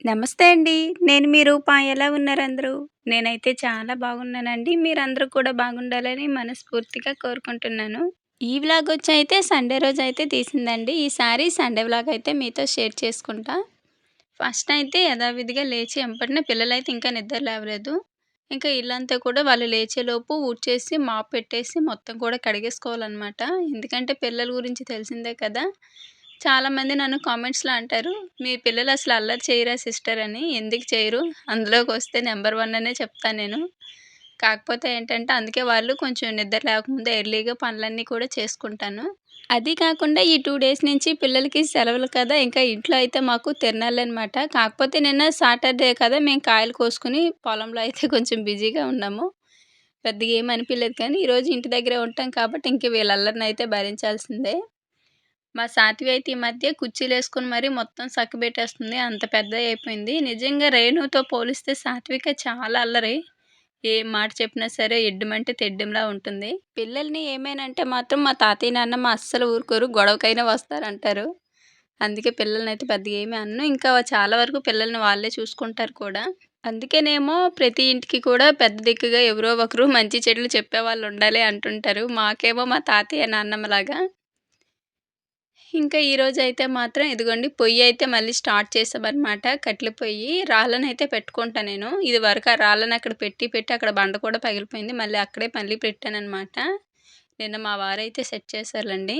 నమస్తే అండి. నేను మీ రూపా ఎలా ఉన్నారు అందరూ? నేనైతే చాలా బాగున్నానండి. మీరందరూ కూడా బాగుండాలని మనస్ఫూర్తిగా కోరుకుంటున్నాను. ఈ వ్లాగ్ వచ్చి అయితే సండే రోజు అయితే తీసిందండి. ఈసారి సండే వ్లాగ్ అయితే మీతో షేర్ చేసుకుంటా. ఫస్ట్ అయితే యథావిధిగా లేచి ఎంబటనే పిల్లలైతే ఇంకా నిద్ర లేవలేదు. ఇంకా ఇల్లంతా కూడా వాళ్ళు లేచేలోపు ఊడ్చేసి, మాప్ పెట్టేసి మొత్తం కూడా కడిగేసుకోవాలనమాట. ఎందుకంటే పిల్లల గురించి తెలిసిందే కదా! చాలామంది నన్ను కామెంట్స్‌లో అంటారు, "మీ పిల్లలు అసలు అల్లరి చేయరా సిస్టర్" అని. ఎందుకు చేయరు? అందులోకి వస్తే నెంబర్ వన్ అనే చెప్తాను నేను. కాకపోతే ఏంటంటే అందుకే వాళ్ళు కొంచెం నిద్ర లేకముందే ఎర్లీగా పనులన్నీ కూడా చేసుకుంటాను. అది కాకుండా ఈ టూ డేస్ నుంచి పిల్లలకి సెలవులు కదా! ఇంకా ఇంట్లో అయితే మాకు తిరణాలనమాట. కాకపోతే నిన్న సాటర్‌డే కదా! మేము కాయలు కోసుకుని పొలంలో అయితే కొంచెం బిజీగా ఉన్నాము. పెద్దగా ఏం అనిపించలేదు కానీ ఈరోజు ఇంటి దగ్గరే ఉంటాం కాబట్టి ఇంక వీళ్ళ అయితే భరించాల్సిందే. మా సాత్వి అయితే ఈ మధ్య కుర్చీలేసుకొని మరీ మొత్తం సక్కబెట్టేస్తుంది. అంత పెద్దగయిపోయింది. నిజంగా రేణుతో పోలిస్తే సాత్విక చాలా అల్లరి. ఏ మాట చెప్పినా సరే ఎడ్డమంటే తెడ్డంలా ఉంటుంది. పిల్లల్ని ఏమైనా మాత్రం మా తాతయ్య, నాన్నమ్మ అస్సలు ఊరుకోరు. గొడవకైనా వస్తారంటారు. అందుకే పిల్లల్ని అయితే పెద్దగా ఏమి అన్ను ఇంకా చాలా వరకు పిల్లల్ని వాళ్ళే చూసుకుంటారు కూడా. అందుకేనేమో ప్రతి ఇంటికి కూడా పెద్ద దిక్కుగా ఎవరో ఒకరు మంచి చెడులు చెప్పేవాళ్ళు ఉండాలి అంటుంటారు. మాకేమో మా తాతయ్య, నాన్నమ్మలాగా. ఇంకా ఈరోజు అయితే మాత్రం ఇదిగోండి పొయ్యి అయితే మళ్ళీ స్టార్ట్ చేసామన్నమాట కట్టెల పొయ్యి. రాళ్ళనైతే పెట్టుకుంటా నేను. ఇదివరకు ఆ రాళ్ళని అక్కడ పెట్టి పెట్టి అక్కడ బండ కూడా పగిలిపోయింది. మళ్ళీ అక్కడే మళ్ళీ పెట్టాననమాట. నిన్న మా వారైతే సెట్ చేశారులేండి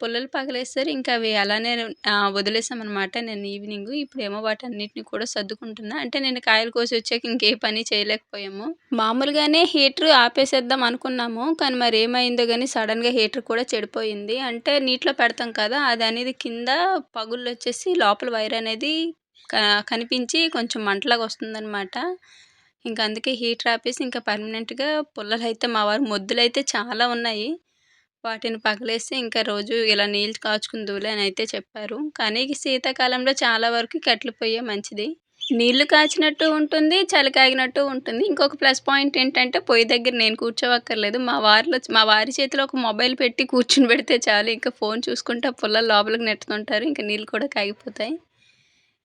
పుల్లలు పగలేస్తారు ఇంకా అవి అలానే వదిలేసామన్నమాట వదిలేసామనమాట ఈవినింగ్ ఈవినింగు. ఇప్పుడేమో వాటన్నిటిని కూడా సర్దుకుంటున్నా. అంటే నేను కాయలు కోసి వచ్చాక ఇంకే పని చేయలేకపోయాము. మామూలుగానే హీటర్ ఆపేసేద్దాం అనుకున్నాము. కానీ మరి ఏమైందో కానీ సడన్‌గా హీటర్ కూడా చెడిపోయింది. అంటే నీటిలో పెడతాం కదా! అది అనేది కింద పగుళ్ళు వచ్చేసి లోపల వైర్ అనేది కనిపించి కొంచెం మంటలాగా వస్తుందనమాట. ఇంకా అందుకే హీటర్ ఆపేసి ఇంకా పర్మనెంట్‌గా పుల్లలు అయితే మా వారు మొద్దులైతే చాలా ఉన్నాయి. వాటిని పగలేసి ఇంకా రోజు ఇలా నీళ్ళు కాచుకుందువులే అని అయితే చెప్పారు. కానీ శీతాకాలంలో చాలా వరకు కట్టెల పొయ్యే మంచిది. నీళ్ళు కాచినట్టు ఉంటుంది. చలి కాగినట్టు ఉంటుంది. ఇంకొక ప్లస్ పాయింట్ ఏంటంటే పొయ్యి దగ్గర నేను కూర్చోవక్కర్లేదు. మా వారిలో మా వారి చేతిలో ఒక మొబైల్ పెట్టి కూర్చొనిబెడితే చాలు. ఇంకా ఫోన్ చూసుకుంటే పుల్ల లోపలికి నెట్టుతుంటారు. ఇంకా నీళ్ళు కూడా కాగిపోతాయి.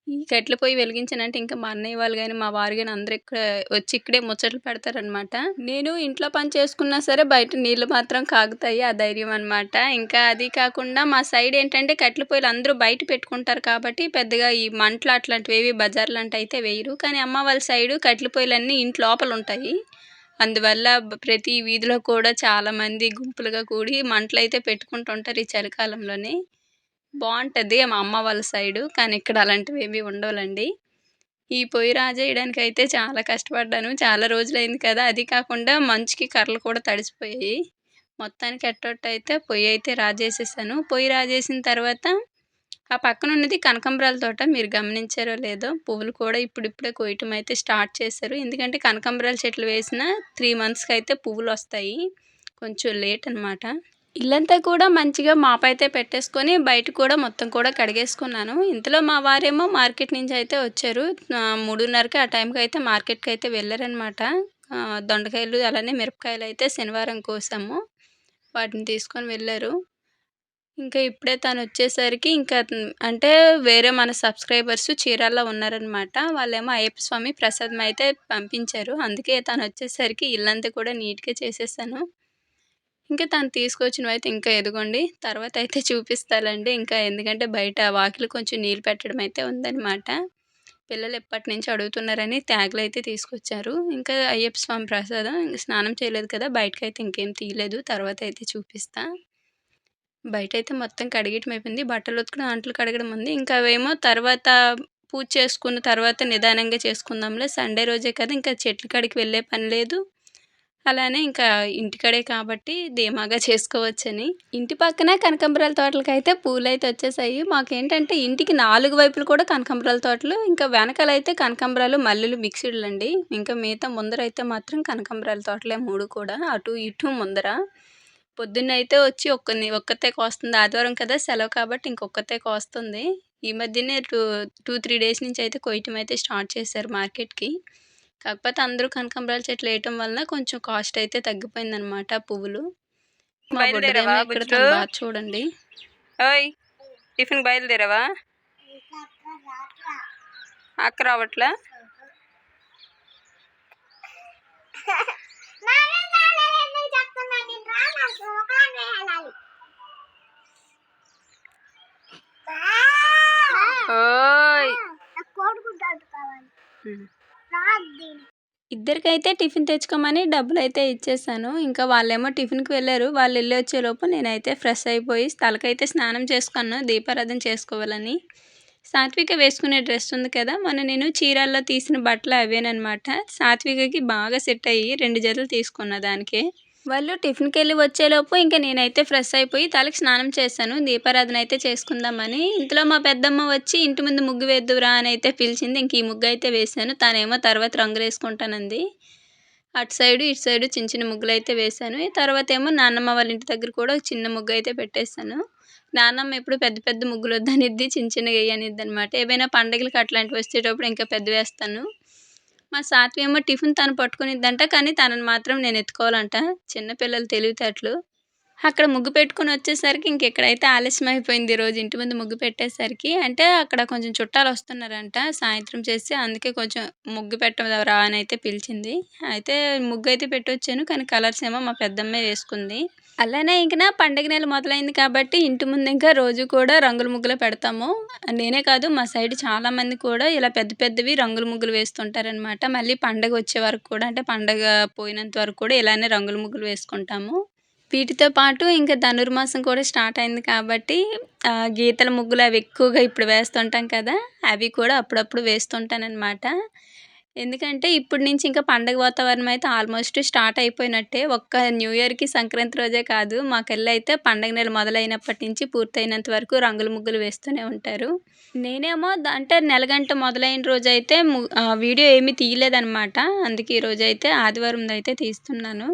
ఈ కట్టెల పొయ్యి వెలిగించానంటే ఇంకా మా అన్నయ్య వాళ్ళు కానీ మా వారు కానీ అందరూ ఇక్కడ వచ్చి ఇక్కడే ముచ్చట్లు పెడతారనమాట. నేను ఇంట్లో పని చేసుకున్నా సరే బయట నీళ్ళు మాత్రం కాగుతాయి. ఆ ధైర్యం అనమాట. ఇంకా అది కాకుండా మా సైడ్ ఏంటంటే కట్టెల పొయ్యిలు అందరూ బయట పెట్టుకుంటారు కాబట్టి పెద్దగా ఈ మంటలు అట్లాంటివేవి బజార్‌లాంటి అయితే వేయరు. కానీ అమ్మ వాళ్ళ సైడు కట్టెల పొయ్యిలన్నీ ఇంటి లోపల ఉంటాయి. అందువల్ల ప్రతి వీధిలో కూడా చాలామంది గుంపులుగా కూడి మంటలు అయితే పెట్టుకుంటుంటారు ఈ చలికాలంలోనే బాగుంటుంది మా అమ్మ వాళ్ళ సైడు. కానీ ఇక్కడ అలాంటివి ఏమీ ఉండవులండి ఈ పొయ్యి రాజేయడానికైతే చాలా కష్టపడ్డాను. చాలా రోజులైంది కదా! అది కాకుండా మంచుకి కర్రలు కూడా తడిసిపోయాయి. మొత్తానికి ఎట్టోట్టయితే పొయ్యి అయితే రాజేసేసాను. పొయ్యి రాజేసిన తర్వాత ఆ పక్కన ఉన్నది కనకాంబరాల తోట. మీరు గమనించారో లేదో పువ్వులు కూడా ఇప్పుడిప్పుడే కొయ్యటం అయితే స్టార్ట్ చేశారు. ఎందుకంటే కనకాంబరాల చెట్లు వేసిన త్రీ మంత్స్కి అయితే పువ్వులు వస్తాయి కొంచెం లేట్ అనమాట. ఇల్లంతా కూడా మంచిగా మాపైతే పెట్టేసుకొని బయట కూడా మొత్తం కూడా కడిగేసుకున్నాను. ఇంతలో మా వారేమో మార్కెట్ నుంచి అయితే వచ్చారు. మూడున్నరకి ఆ టైంకి అయితే మార్కెట్కి అయితే వెళ్ళారనమాట దొండకాయలు అలానే మిరపకాయలు అయితే శనివారం కోసాము. వాటిని తీసుకొని వెళ్ళారు ఇంకా ఇప్పుడే తను వచ్చేసరికి ఇంకా అంటే వేరే మన సబ్స్క్రైబర్స్ చీరాల్లో ఉన్నారనమాట. వాళ్ళేమో అయ్యప్ప స్వామి ప్రసాదం అయితే పంపించారు. అందుకే తను వచ్చేసరికి ఇల్లంతా కూడా నీట్‌గా చేసేసాను. ఇంకా తను తీసుకొచ్చినవి అయితే ఇంకా ఎదుగోండి తర్వాత అయితే చూపిస్తాలండి ఇంకా ఎందుకంటే బయట వాకిలి కొంచెం నీళ్ళు పెట్టడం అయితే ఉందన్నమాట పిల్లలు ఎప్పటినుంచో అడుగుతున్నారని త్యాగులైతే తీసుకొచ్చారు. ఇంకా అయ్యప్ప స్వామి ప్రసాదం ఇంకా స్నానం చేయలేదు కదా! బయటకైతే ఇంకేం తీయలేదు. తర్వాత అయితే చూపిస్తా. అయితే మొత్తం కడిగటం అయిపోయింది. బట్టలు ఉతుకుని అంట్లు కడగడం ఉంది. ఇంకా అవేమో తర్వాత పూజ చేసుకున్న తర్వాత నిదానంగా చేసుకుందాంలే. సండే రోజే కదా! ఇంకా చెట్లు కాడికి వెళ్ళే పని లేదు. అలానే ఇంకా ఇంటికాడే కాబట్టి ధీమాగా చేసుకోవచ్చని. ఇంటి పక్కన కనకాంబరాల తోటలకైతే పూలైతే వచ్చేసాయి. మాకేంటంటే ఇంటికి నాలుగు వైపులు కూడా కనకాంబరాల తోటలు. ఇంకా వెనకాల అయితే కనకాంబరాలు, మల్లెలు మిక్స్‌డ్‌లండి. ఇంకా మిగతా ముందర అయితే మాత్రం కనకాంబరాల తోటలే మూడు కూడా. అటు ఇటు ముందర. పొద్దున్న అయితే వచ్చి ఒక్కని ఒక్కతే కోస్తుంది. ఆదివారం కదా! సెలవు కాబట్టి ఇంకొక్కతే కోస్తుంది. ఈ మధ్యనే టూ 2, 3 డేస్ నుంచి అయితే కొయ్యటం అయితే స్టార్ట్ చేశారు మార్కెట్‌కి. కాకపోతే అందరూ కనకాంబరాల చెట్లు వేయటం వలన కొంచెం కాస్ట్ అయితే తగ్గిపోయిందనమాట పువ్వులు. మా బయలుదేరావా బుడ్డదేమో ఇక్కడ బుజ్జు? తన బాధ చూడండి. ఓయ్ టిఫిన్ బయలుదేరావా అక్క రావట్లే ఓయ్ ఇద్దరికైతే టిఫిన్ తెచ్చుకోమని డబ్బులు అయితే ఇచ్చేసాను. ఇంకా వాళ్ళేమో టిఫిన్కి వెళ్ళారు. వాళ్ళు వెళ్ళి వచ్చేలోపు నేనైతే ఫ్రెష్ అయిపోయి తలకైతే స్నానం చేసుకున్నాను. దీపారాధన చేసుకోవాలని. సాత్విక వేసుకునే డ్రెస్ ఉంది కదా మొన్న నేను చీరాల్లో తీసిన బట్టలు అవేనమాట సాత్వికకి బాగా సెట్ అయ్యి రెండు జతలు తీసుకున్న దానికే. వాళ్ళు టిఫిన్కి వెళ్ళి వచ్చేలోపు ఇంకా నేనైతే ఫ్రెష్ అయిపోయి తలకి స్నానం చేశాను. దీపారాధన అయితే చేసుకుందామని. ఇంతలో మా పెద్దమ్మ వచ్చి ఇంటి ముందు ముగ్గు వేద్దురా అని అయితే పిలిచింది. ఇంక ఈ ముగ్గు అయితే వేసాను తనేమో తర్వాత రంగులు వేసుకుంటానంది. అటు సైడు ఇటు సైడు చిన్న చిన్న ముగ్గులు అయితే వేశాను. తర్వాత ఏమో నాన్నమ్మ వాళ్ళ ఇంటి దగ్గర కూడా చిన్న ముగ్గు అయితే పెట్టేశాను. నాన్నమ్మ ఎప్పుడు పెద్ద పెద్ద ముగ్గులు వద్దనిద్ది చిన్న చిన్నగా వేయనిద్ది అనమాట ఏవైనా పండగలకి అట్లాంటివి వచ్చేటప్పుడు ఇంకా పెద్ద వేస్తాను. మా సాత్వి ఏమో టిఫిన్ తను పట్టుకునిద్దంట కానీ తనని మాత్రం నేను ఎత్తుకోవాలంట చిన్నపిల్లలు తెలివితేటలు. అక్కడ ముగ్గు పెట్టుకుని వచ్చేసరికి ఇంకెక్కడైతే ఆలస్యం అయిపోయింది ఈరోజు ఇంటి ముందు ముగ్గు పెట్టేసరికి అంటే అక్కడ కొంచెం చుట్టాలు వస్తున్నారంట సాయంత్రం చేసి అందుకే కొంచెం ముగ్గు పెట్టరా అని అయితే పిలిచింది. అయితే ముగ్గు అయితే పెట్టొచ్చాను కానీ కలర్స్ ఏమో మా పెద్దమ్మే వేసుకుంది. అలానే ఇంక నా పండగ నెల మొదలైంది కాబట్టి ఇంటి ముందు ఇంకా రోజు కూడా రంగుల ముగ్గులు పెడతాము. నేనే కాదు మా సైడ్ చాలామంది కూడా ఇలా పెద్ద పెద్దవి రంగుల ముగ్గులు వేస్తుంటారనమాట మళ్ళీ పండగ వచ్చే వరకు కూడా అంటే పండగ పోయినంత వరకు కూడా ఇలానే రంగుల ముగ్గులు వేసుకుంటాము. వీటితో పాటు ఇంకా ధనుర్మాసం కూడా స్టార్ట్ అయింది కాబట్టి గీతల ముగ్గులు అవి ఎక్కువగా ఇప్పుడు వేస్తుంటాం కదా అవి కూడా అప్పుడప్పుడు వేస్తుంటానన్నమాట. ఎందుకంటే ఇప్పటి నుంచి ఇంకా పండగ వాతావరణం అయితే ఆల్మోస్ట్ స్టార్ట్ అయిపోయినట్టే. ఒక్క న్యూ ఇయర్కి సంక్రాంతి రోజే కాదు మాకెళ్ళి అయితే పండగ నెల మొదలైనప్పటి నుంచి పూర్తయినంత వరకు రంగుల ముగ్గులు వేస్తూనే ఉంటారు. నేనేమో ద- అంటే నెలగంట మొదలైన రోజు అయితే వీడియో ఏమీ తీయలేదన్నమాట. అందుకే ఈరోజు అయితే ఆదివారం అయితే తీస్తున్నాను.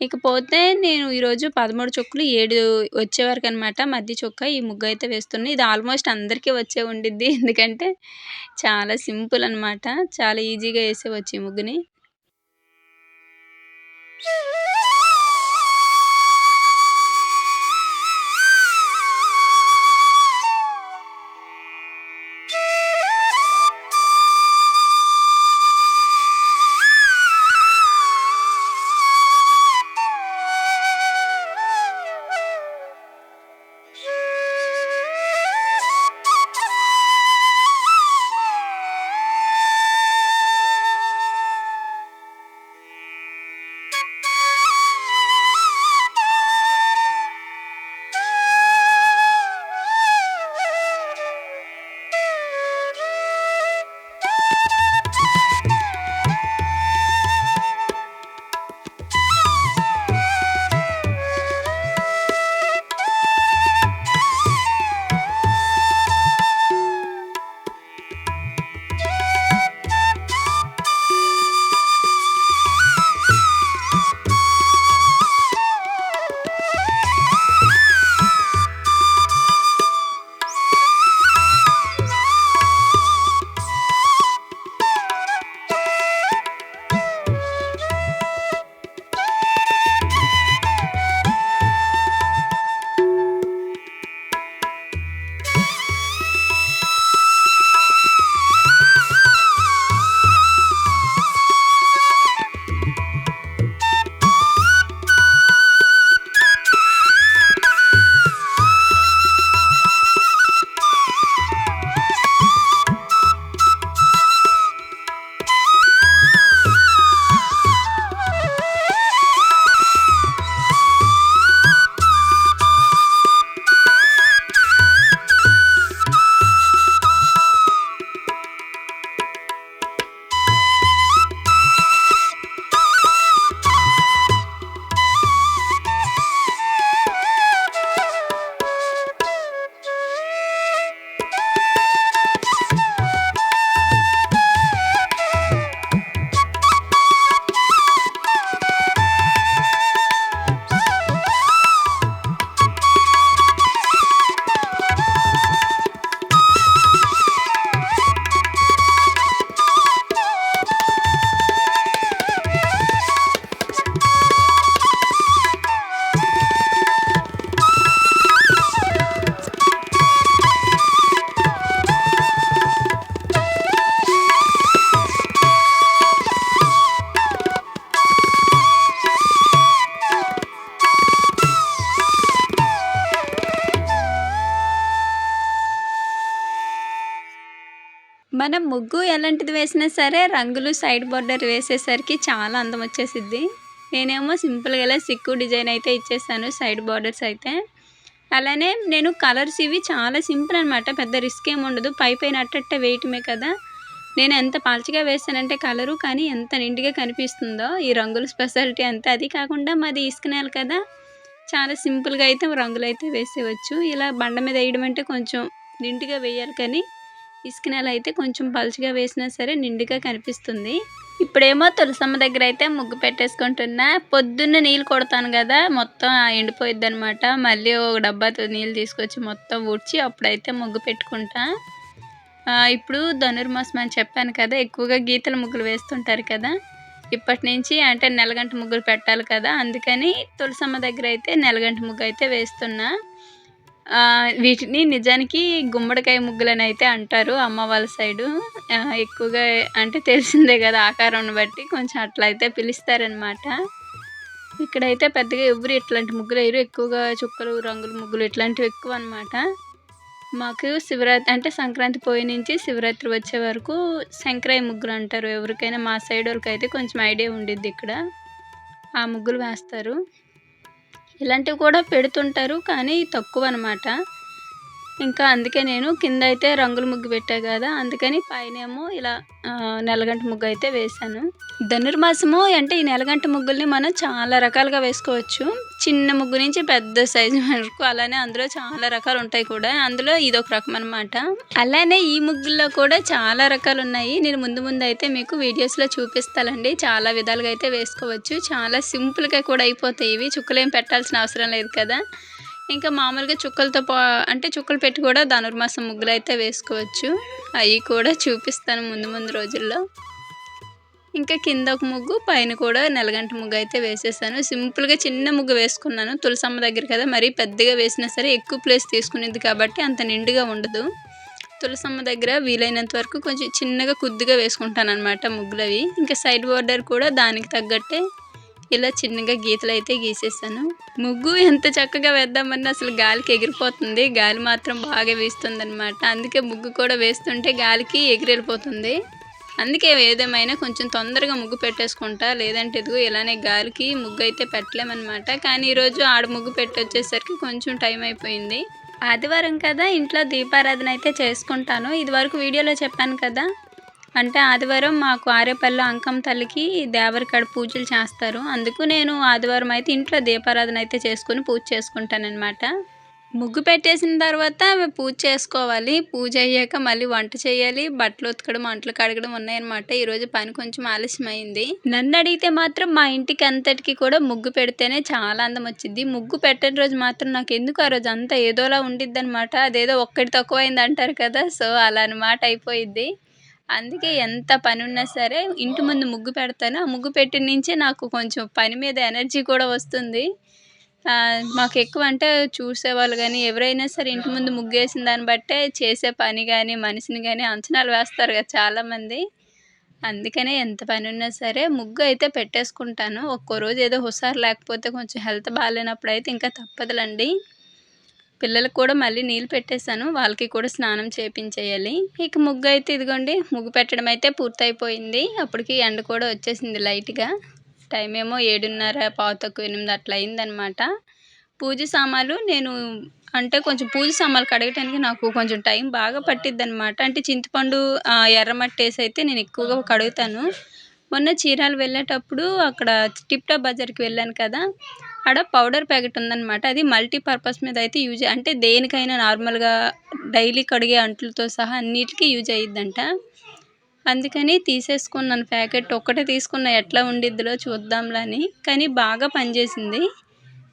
ఇకపోతే నేను ఈరోజు పదమూడు చొక్కులు ఏడు వచ్చే వరకు అనమాట మధ్య చొక్క ఈ ముగ్గు అయితే వేస్తున్నాను ఇది ఆల్మోస్ట్ అందరికీ వచ్చే ఉండిద్ది. ఎందుకంటే చాలా సింపుల్ అనమాట చాలా ఈజీగా వేసేవచ్చు ఈ ముగ్గుని. మనం ముగ్గు ఎలాంటిది వేసినా సరే రంగులు సైడ్ బోర్డర్ వేసేసరికి చాలా అందం వచ్చేసిద్ది. నేనేమో సింపుల్గా ఇలా సిక్కు డిజైన్ అయితే ఇచ్చేసాను సైడ్ బార్డర్స్ అయితే. అలానే నేను కలర్స్ ఇవి చాలా సింపుల్ అనమాట పెద్ద రిస్క్ ఏమి ఉండదు. పై పైన అట్టట్టే వేయటమే కదా. నేను ఎంత పాల్చిగా వేసానంటే కలరు కానీ ఎంత నిండుగా కనిపిస్తుందో ఈ రంగుల స్పెషాలిటీ అంతా. అది కాకుండా మాది ఇసుకునేలు కదా. చాలా సింపుల్గా అయితే రంగులు అయితే వేసేవచ్చు ఇలా బండ మీద వేయడం అంటే కొంచెం నిండుగా వేయాలి కానీ ఇసుక అయితే కొంచెం పలుచగా వేసినా సరే నిండుగా కనిపిస్తుంది. ఇప్పుడేమో తులసమ్మ దగ్గర అయితే ముగ్గు పెట్టేసుకుంటున్నా. పొద్దున్న నీళ్ళు కొడతాను కదా మొత్తం ఎండిపోయిద్ది అనమాట మళ్ళీ ఒక డబ్బాతో నీళ్ళు తీసుకొచ్చి మొత్తం ఊడ్చి అప్పుడైతే ముగ్గు పెట్టుకుంటా. ఇప్పుడు ధనుర్మాసం అని చెప్పాను కదా ఎక్కువగా గీతల ముగ్గులు వేస్తుంటారు కదా. ఇప్పటి నుంచి అంటే నెలగంట ముగ్గులు పెట్టాలి కదా అందుకని తులసమ్మ దగ్గర అయితే నెలగంట ముగ్గు అయితే వేస్తున్నా. వీటిని నిజానికి గుమ్మడికాయ ముగ్గులని అయితే అంటారు అమ్మ వాళ్ళ సైడు. ఎక్కువగా అంటే తెలిసిందే కదా ఆకారాన్ని బట్టి కొంచెం అట్లా అయితే పిలుస్తారనమాట ఇక్కడైతే పెద్దగా ఎవరు ఇట్లాంటి ముగ్గులు వేయరు. ఎక్కువగా చుక్కలు రంగులు ముగ్గులు ఇట్లాంటివి ఎక్కువ అనమాట మాకు శివరాత్రి అంటే సంక్రాంతి పోయి నుంచి శివరాత్రి వచ్చే వరకు శంకరాయ ముగ్గులు అంటారు. ఎవరికైనా మా సైడ్ వాళ్ళకి అయితే కొంచెం ఐడియా ఉండిద్ది ఇక్కడ. ఆ ముగ్గులు వేస్తారు. ఇలాంటివి కూడా పెడుతుంటారు కానీ తక్కువ అనమాట ఇంకా అందుకే నేను కింద అయితే రంగుల ముగ్గు పెట్టా కదా అందుకని పైనేమో ఇలా నెలగంట ముగ్గు అయితే వేశాను. ధనుర్మాసము అంటే ఈ నెలగంట ముగ్గుల్ని మనం చాలా రకాలుగా వేసుకోవచ్చు. చిన్న ముగ్గు నుంచి పెద్ద సైజు వరకు అలానే అందులో చాలా రకాలు ఉంటాయి కూడా. అందులో ఇది ఒక రకం అనమాట అలానే ఈ ముగ్గుల్లో కూడా చాలా రకాలు ఉన్నాయి. నేను ముందు ముందు అయితే మీకు వీడియోస్లో చూపిస్తానండి. చాలా విధాలుగా అయితే వేసుకోవచ్చు. చాలా సింపుల్గా కూడా అయిపోతాయి ఇవి. చుక్కలేం పెట్టాల్సిన అవసరం లేదు కదా. ఇంకా మామూలుగా చుక్కలతో పా అంటే చుక్కలు పెట్టి కూడా ధనుర్మాసం ముగ్గులు అయితే వేసుకోవచ్చు. అవి కూడా చూపిస్తాను ముందు ముందు రోజుల్లో. ఇంకా కింద ఒక ముగ్గు పైన కూడా నెలగంట ముగ్గు అయితే వేసేసాను. సింపుల్గా చిన్న ముగ్గు వేసుకున్నాను. తులసమ్మ దగ్గర కదా మరీ పెద్దగా వేసినా సరే ఎక్కువ ప్లేస్ తీసుకునేది కాబట్టి అంత నిండుగా ఉండదు. తులసమ్మ దగ్గర వీలైనంత వరకు కొంచెం చిన్నగా కొద్దిగా వేసుకుంటాను అనమాట ముగ్గులు అవి ఇంకా సైడ్ బోర్డర్ కూడా దానికి తగ్గట్టే ఇలా చిన్నగా గీతలు అయితే గీసేసాను. ముగ్గు ఎంత చక్కగా వేద్దామన్నా అసలు గాలికి ఎగిరిపోతుంది. గాలి మాత్రం బాగా వేస్తుంది అనమాట అందుకే ముగ్గు కూడా వేస్తుంటే గాలికి ఎగిరెళ్ళిపోతుంది. అందుకే ఏదేమైనా కొంచెం తొందరగా ముగ్గు పెట్టేసుకుంటా లేదంటే ఇదిగో ఇలానే గాలికి ముగ్గు అయితే పెట్టలేమన్నమాట. కానీ ఈరోజు ఆడ ముగ్గు పెట్టి వచ్చేసరికి కొంచెం టైం అయిపోయింది. ఆదివారం కదా ఇంట్లో దీపారాధన అయితే చేసుకుంటాను. ఇదివరకు వీడియోలో చెప్పాను కదా. అంటే ఆదివారం మాకు ఆరేపల్లి అంకం తల్లికి దేవరికాడ పూజలు చేస్తారు. అందుకు నేను ఆదివారం అయితే ఇంట్లో దీపారాధన అయితే చేసుకుని పూజ చేసుకుంటానమాట ముగ్గు పెట్టేసిన తర్వాత పూజ చేసుకోవాలి. పూజ అయ్యాక మళ్ళీ వంట చేయాలి. బట్టలు ఉతకడం అంట్లు కడగడం ఉన్నాయన్నమాట. ఈరోజు పని కొంచెం ఆలస్యమైంది. నన్ను అడిగితే మాత్రం మా ఇంటికి అంతటికి కూడా ముగ్గు పెడితేనే చాలా అందం వచ్చింది ముగ్గు పెట్టని రోజు మాత్రం నాకు ఎందుకు ఆ రోజు అంతా ఏదోలా ఉండిద్ది అనమాట అదేదో ఒక్కటి తక్కువైంది అంటారు కదా. సో అలా అనమాట అయిపోయిద్ది. అందుకే ఎంత పని ఉన్నా సరే ఇంటి ముందు ముగ్గు పెడతాను. ఆ ముగ్గు పెట్టిన నుంచే నాకు కొంచెం పని మీద ఎనర్జీ కూడా వస్తుంది. మాకు ఎక్కువ అంటే చూసేవాళ్ళు కానీ ఎవరైనా సరే ఇంటి ముందు ముగ్గేసిన దాన్ని బట్టే చేసే పని కానీ మనిషిని కానీ అంచనాలు వేస్తారు కదా చాలామంది. అందుకనే ఎంత పని ఉన్నా సరే ముగ్గు అయితే పెట్టేసుకుంటాను. ఒక్కో రోజు ఏదో హుషారు లేకపోతే కొంచెం హెల్త్ బాగాలేనప్పుడు అయితే ఇంకా తప్పదులండి. పిల్లలకు కూడా మళ్ళీ నీళ్ళు పెట్టేశాను. వాళ్ళకి కూడా స్నానం చేయించేయాలి ఇక ముగ్గు అయితే ఇదిగోండి ముగ్గు పెట్టడం అయితే పూర్తయిపోయింది. అప్పటికి ఎండ కూడా వచ్చేసింది లైట్గా. టైం ఏమో ఏడున్నర పావు తక్కువ ఎనిమిది అట్లా అయిందనమాట. పూజ సామాన్లు నేను అంటే కొంచెం పూజ సామాన్లు కడగటానికి నాకు కొంచెం టైం బాగా పట్టిద్ది అనమాట అంటే చింతపండు ఎర్రమట్టి వేసి అయితే నేను ఎక్కువగా కడుగుతాను. మొన్న చీరాలు వెళ్ళేటప్పుడు అక్కడ టిప్టా బజార్కి వెళ్ళాను కదా ఆడ పౌడర్ ప్యాకెట్ ఉందన్నమాట అది మల్టీపర్పస్ మీద అయితే యూజ్ అంటే దేనికైనా నార్మల్గా డైలీ కడిగే అంట్లతో సహా అన్నిటికీ యూజ్ అయ్యిద్దంట అందుకని తీసేసుకున్నాను. ప్యాకెట్ ఒక్కటే తీసుకున్న ఎట్లా ఉండిద్దిలో చూద్దాంలని. అని కానీ బాగా పనిచేసింది.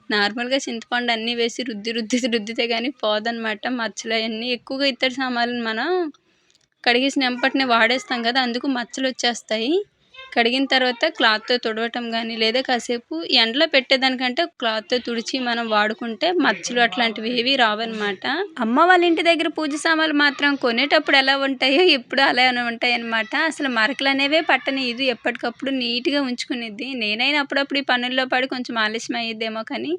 నార్మల్గా చింతపండు అన్నీ వేసి రుద్ది రుద్ది రుద్దితే కానీ పోదనమాట మచ్చలు అవన్నీ ఎక్కువగా ఇత్తడి సామాన్లు మనం కడిగేసిన వెంపటినే వాడేస్తాం కదా అందుకు మచ్చలు వచ్చేస్తాయి కడిగిన తర్వాత క్లాత్తో తుడవటం కానీ లేదా కాసేపు ఎండలో పెట్టేదానికంటే క్లాత్తో తుడిచి మనం వాడుకుంటే మచ్చలు అట్లాంటివి ఏవి రావన్నమాట. అమ్మ వాళ్ళ ఇంటి దగ్గర పూజ సామాన్లు మాత్రం కొనేటప్పుడు ఎలా ఉంటాయో ఇప్పుడు అలానే ఉంటాయి అనమాట అసలు మరకలు అనేవే పట్టని ఇది ఎప్పటికప్పుడు నీట్గా ఉంచుకునేది. నేనైనా అప్పుడప్పుడు ఈ పనుల్లో పడి కొంచెం ఆలస్యం అయ్యేదేమో కానీ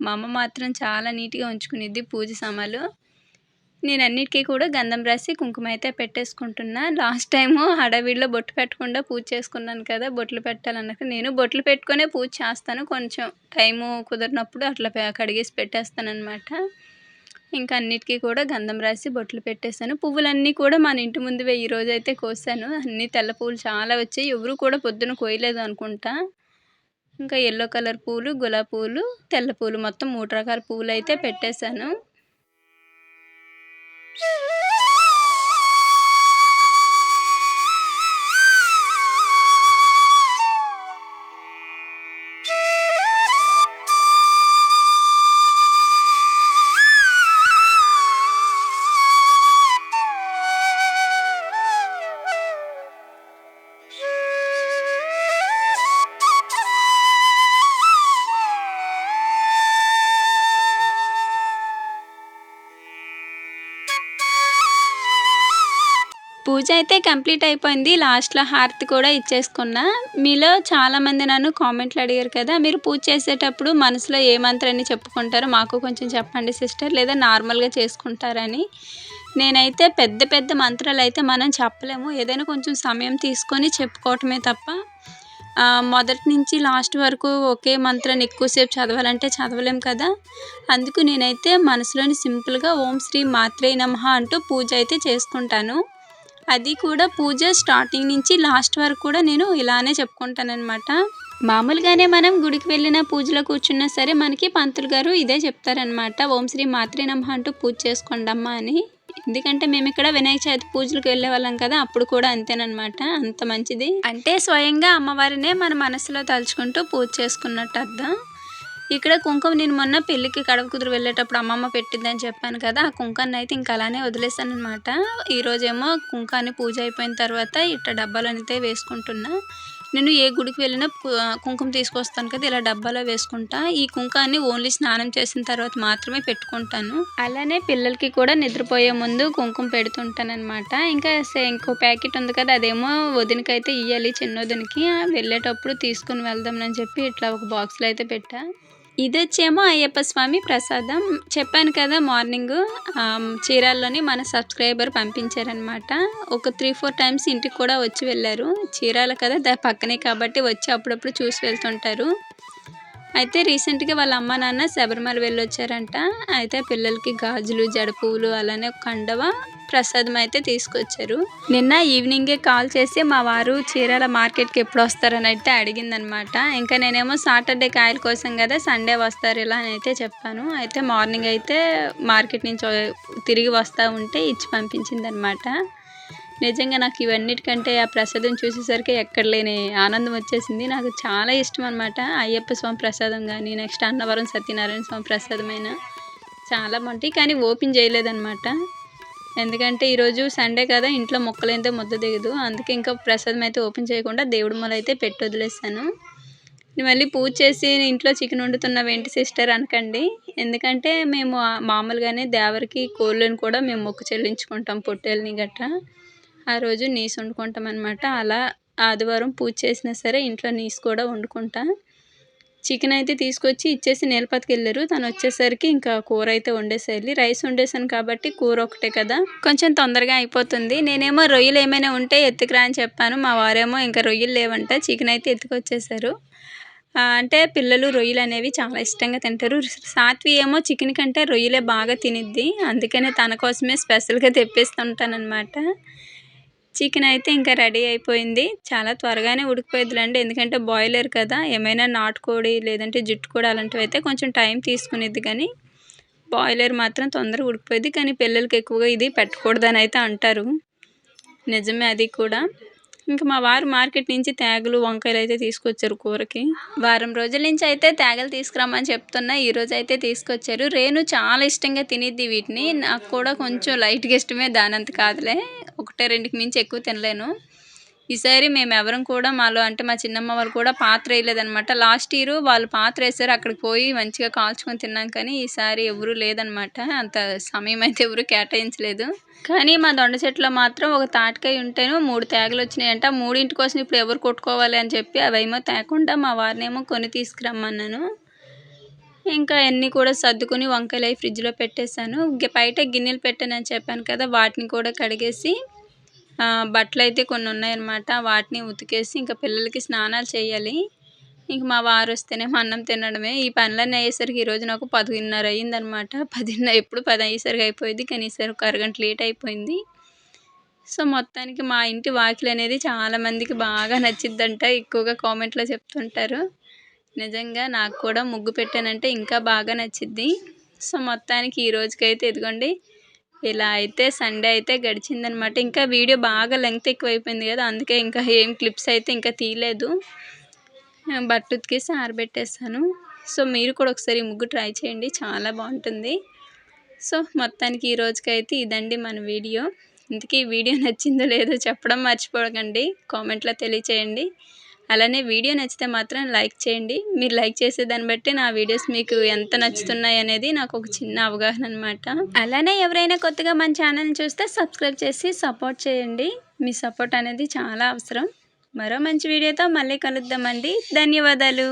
మా అమ్మ మాత్రం చాలా నీట్గా ఉంచుకునేది పూజ సామాన్లు. నేను అన్నిటికీ కూడా గంధం రాసి కుంకుమ అయితే పెట్టేసుకుంటున్నా. లాస్ట్ టైము హడావిడిలో బొట్టు పెట్టకుండా పూజ చేసుకున్నాను కదా బొట్లు పెట్టాలన్నట్టు నేను బొట్లు పెట్టుకునే పూజ చేస్తాను. కొంచెం టైము కుదిరినప్పుడు అట్లా కడిగేసి పెట్టేస్తాను అనమాట ఇంకా అన్నిటికీ కూడా గంధం రాసి బొట్లు పెట్టేశాను. పువ్వులన్నీ కూడా మన ఇంటి ముందు వెయ్యి రోజు అయితే కోసాను. అన్ని తెల్ల పువ్వులు చాలా వచ్చాయి. ఎవరు కూడా పొద్దున కోయలేదు అనుకుంటా. ఇంకా ఎల్లో కలర్ పూలు గులాబీ పూలు తెల్ల పూలు మొత్తం మూడు రకాల పువ్వులు అయితే పెట్టేశాను. Yeah. పూజ అయితే కంప్లీట్ అయిపోయింది. లాస్ట్లో హారతి కూడా ఇచ్చేసుకున్నా. మీలో చాలామంది నన్ను కామెంట్లు అడిగారు కదా మీరు పూజ చేసేటప్పుడు మనసులో ఏ మంత్రాన్ని చెప్పుకుంటారో మాకు కొంచెం చెప్పండి సిస్టర్ లేదా నార్మల్గా చేసుకుంటారని. నేనైతే పెద్ద పెద్ద మంత్రాలు అయితే మనం చెప్పలేము. ఏదైనా కొంచెం సమయం తీసుకొని చెప్పుకోవటమే తప్ప మొదటి నుంచి లాస్ట్ వరకు ఒకే మంత్రాన్ని ఎక్కువసేపు చదవాలంటే చదవలేం కదా. అందుకు నేనైతే మనసులోని సింపుల్గా ఓం శ్రీ మాత్రే నమ అంటూ పూజ అయితే చేసుకుంటాను. అది కూడా పూజ స్టార్టింగ్ నుంచి లాస్ట్ వరకు కూడా నేను ఇలానే చెప్పుకుంటానన్నమాట. మామూలుగానే మనం గుడికి వెళ్ళిన పూజలో కూర్చున్నా సరే మనకి పంతులు గారు ఇదే చెప్తారనమాట ఓం శ్రీ మాత్రే అంటూ పూజ చేసుకోండమ్మా అని. ఎందుకంటే మేము ఇక్కడ వినాయక చవితి పూజలకు వెళ్ళే వాళ్ళం కదా అప్పుడు కూడా అంతేనమాట అంత మంచిది. అంటే స్వయంగా అమ్మవారినే మన మనసులో తలుచుకుంటూ పూజ చేసుకున్నట్టు అర్థం. ఇక్కడ కుంకుమ నేను మొన్న పెళ్ళికి కడవ కుదురు వెళ్ళేటప్పుడు అమ్మమ్మ పెట్టిందని చెప్పాను కదా ఆ కుంకాన్ని అయితే ఇంకా అలానే వదిలేసాను అనమాట ఈరోజేమో కుంకాన్ని పూజ అయిపోయిన తర్వాత ఇట్లా డబ్బాలు అయితే వేసుకుంటున్నా. నేను ఏ గుడికి వెళ్ళినా కుంకుమ తీసుకొస్తాను కదా ఇలా డబ్బాలో వేసుకుంటా. ఈ కుంకాన్ని ఓన్లీ స్నానం చేసిన తర్వాత మాత్రమే పెట్టుకుంటాను. అలానే పిల్లలకి కూడా నిద్రపోయే ముందు కుంకుమ పెడుతుంటాను అనమాట ఇంకా ఇంకో ప్యాకెట్ ఉంది కదా అదేమో వదినకైతే ఇవ్వాలి చిన్న వదినకి వెళ్ళేటప్పుడు తీసుకుని వెళ్దామని చెప్పి ఇట్లా ఒక బాక్స్లో అయితే పెట్టా. ఇది వచ్చేమో అయ్యప్ప స్వామి ప్రసాదం. చెప్పాను కదా మార్నింగ్. చీరాల్లోని మన సబ్స్క్రైబర్ పంపించారనమాట ఒక త్రీ ఫోర్ టైమ్స్ ఇంటికి కూడా వచ్చి వెళ్ళారు. చీరాల కదా దా పక్కనే కాబట్టి వచ్చి అప్పుడప్పుడు చూసి వెళ్తుంటారు. అయితే రీసెంట్గా వాళ్ళ అమ్మ నాన్న శబరిమల వెళ్ళొచ్చారంట. అయితే పిల్లలకి గాజులు జడపువులు అలానే కండవ ప్రసాదం అయితే తీసుకొచ్చారు. నిన్న ఈవినింగే కాల్ చేసి మా వారు చీరాల మార్కెట్కి ఎప్పుడు వస్తారని అయితే అడిగిందనమాట. ఇంకా నేనేమో సాటర్డే కాయల కోసం కదా సండే వస్తారు ఇలా అని అయితే చెప్పాను. అయితే మార్నింగ్ అయితే మార్కెట్ నుంచి తిరిగి వస్తూ ఉంటే ఇచ్చి పంపించిందనమాట. నిజంగా నాకు ఇవన్నిటికంటే ఆ ప్రసాదం చూసేసరికి ఎక్కడ లేని ఆనందం వచ్చేసింది. నాకు చాలా ఇష్టం అనమాట అయ్యప్ప స్వామి ప్రసాదం కానీ నెక్స్ట్ అన్నవరం సత్యనారాయణ స్వామి ప్రసాదమైన చాలా బాగుంటాయి. కానీ ఓపెన్ చేయలేదన్నమాట. ఎందుకంటే ఈరోజు సండే కదా ఇంట్లో మొక్కలైతే ముద్ద దిగదు. అందుకే ఇంకా ప్రసాదం అయితే ఓపెన్ చేయకుండా దేవుడి మొదలు అయితే పెట్టి వదిలేస్తాను నేను మళ్ళీ పూజ చేసి ఇంట్లో చికెన్ వండుతున్నావేంటి సిస్టర్ అనకండి. ఎందుకంటే మేము మామూలుగానే దేవరికి కోళ్ళని కూడా మేము మొక్కు చెల్లించుకుంటాం పొట్టేళ్ళని గట్రా. ఆ రోజు నీసు వండుకుంటాం అనమాట అలా ఆదివారం పూజ చేసినా సరే ఇంట్లో నీసు కూడా వండుకుంటా. చికెన్ అయితే తీసుకొచ్చి ఇచ్చేసి నీలపతికి వెళ్ళారు. తను వచ్చేసరికి ఇంకా కూర అయితే వండేసేయాలి. రైస్ వండేసాను కాబట్టి కూర ఒకటే కదా. కొంచెం తొందరగా అయిపోతుంది. నేనేమో రొయ్యలు ఏమైనా ఉంటే ఎత్తుకురా అని చెప్పాను. మా వారేమో ఇంకా రొయ్యలు లేవంట. చికెన్ అయితే ఎత్తుకొచ్చేసారు. అంటే పిల్లలు రొయ్యలు అనేవి చాలా ఇష్టంగా తింటారు. సాత్వి ఏమో చికెన్ కంటే రొయ్యలే బాగా తినిద్ది. అందుకనే తన కోసమే స్పెషల్గా తెప్పిస్తుంటానన్నమాట. చికెన్ అయితే ఇంకా రెడీ అయిపోయింది. చాలా త్వరగానే ఉడికిపోయిద్దిలేండి. ఎందుకంటే బాయిలర్ కదా ఏమైనా నాటుకోడి లేదంటే జుట్టు కూడా అలాంటివి అయితే కొంచెం టైం తీసుకునేది కానీ బాయిలర్ మాత్రం తొందరగా ఉడికిపోయింది కానీ పిల్లలకి ఎక్కువగా ఇది పెట్టకూడదని అయితే అంటారు. నిజమే అది కూడా. ఇంకా మా వారు మార్కెట్ నుంచి తేగలు వంకాయలు అయితే తీసుకొచ్చారు కూరకి. వారం రోజుల నుంచి అయితే తేగలు తీసుకురమ్మని చెప్తున్నా. ఈరోజు అయితే తీసుకొచ్చారు. రేణు చాలా ఇష్టంగా తినిద్ది వీటిని. నాకు కూడా కొంచెం లైట్గా ఇష్టమే దానంత కాదులే. ఒకటే రెండుకి మించి ఎక్కువ తినలేను. ఈసారి మేము ఎవరం కూడా మాలో అంటే మా చిన్నమ్మ వాళ్ళు కూడా పాత్ర వేయలేదనమాట లాస్ట్ ఇయర్ వాళ్ళు పాత్ర వేసారు అక్కడికి పోయి మంచిగా కాల్చుకొని తిన్నాం కానీ ఈసారి ఎవరూ లేదనమాట అంత సమయం అయితే ఎవరు కేటాయించలేదు. కానీ మా దొండ చెట్లో మాత్రం ఒక తాటికాయ ఉంటేను మూడు తేగలు వచ్చినాయంట. మూడింటి కోసం ఇప్పుడు ఎవరు కొట్టుకోవాలి అని చెప్పి అవేమో తేకుండా మా వారినేమో కొని తీసుకురమ్మన్నాను. ఇంకా అన్నీ కూడా సర్దుకొని వంకాయలు అవి ఫ్రిడ్జ్లో పెట్టేశాను. బయట గిన్నెలు పెట్టానని చెప్పాను కదా వాటిని కూడా కడిగేసి బట్టలు అయితే కొన్ని ఉన్నాయన్నమాట. వాటిని ఉతికేసి ఇంకా పిల్లలకి స్నానాలు చేయాలి. ఇంక మా వారు వస్తేనేమో అన్నం తినడమే. ఈ పనులన్నీ అయ్యేసరికి ఈరోజు నాకు పదిన్నర అయ్యిందనమాట పదిన్నర ఎప్పుడు పది అయ్యేసరికి అయిపోయింది. కానీ ఈసారి ఒక అరగంట లేట్ అయిపోయింది. సో మొత్తానికి మా ఇంటి వాకిలి అనేది చాలామందికి బాగా నచ్చిద్దంట. ఎక్కువగా కామెంట్లో చెప్తుంటారు. నిజంగా నాకు కూడా ముగ్గు పెట్టానంటే ఇంకా బాగా నచ్చిద్ది. సో మొత్తానికి ఈ రోజుకైతే ఇదిగోండి ఇలా అయితే సండే అయితే గడిచిందనమాట. ఇంకా వీడియో బాగా లెంగ్త్ ఎక్కువైపోయింది కదా అందుకే ఇంకా ఏం క్లిప్స్ అయితే ఇంకా తీయలేదు. బట్ట ఉతికేసి ఆరబెట్టేస్తాను సో మీరు కూడా ఒకసారి ముగ్గు ట్రై చేయండి చాలా బాగుంటుంది. సో మొత్తానికి ఈ రోజుకైతే ఇదండి మన వీడియో. ఇంతకీ వీడియో నచ్చిందో లేదో చెప్పడం మర్చిపోకండి కామెంట్లో తెలియచేయండి. అలానే వీడియో నచ్చితే మాత్రం లైక్ చేయండి. మీరు లైక్ చేసే దాన్ని బట్టి నా వీడియోస్ మీకు ఎంత నచ్చుతున్నాయి అనేది నాకు ఒక చిన్న అవగాహన అనమాట అలానే ఎవరైనా కొత్తగా మన ఛానల్ని చూస్తే సబ్స్క్రైబ్ చేసి సపోర్ట్ చేయండి. మీ సపోర్ట్ అనేది చాలా అవసరం. మరో మంచి వీడియోతో మళ్ళీ కలుద్దామండి. ధన్యవాదాలు.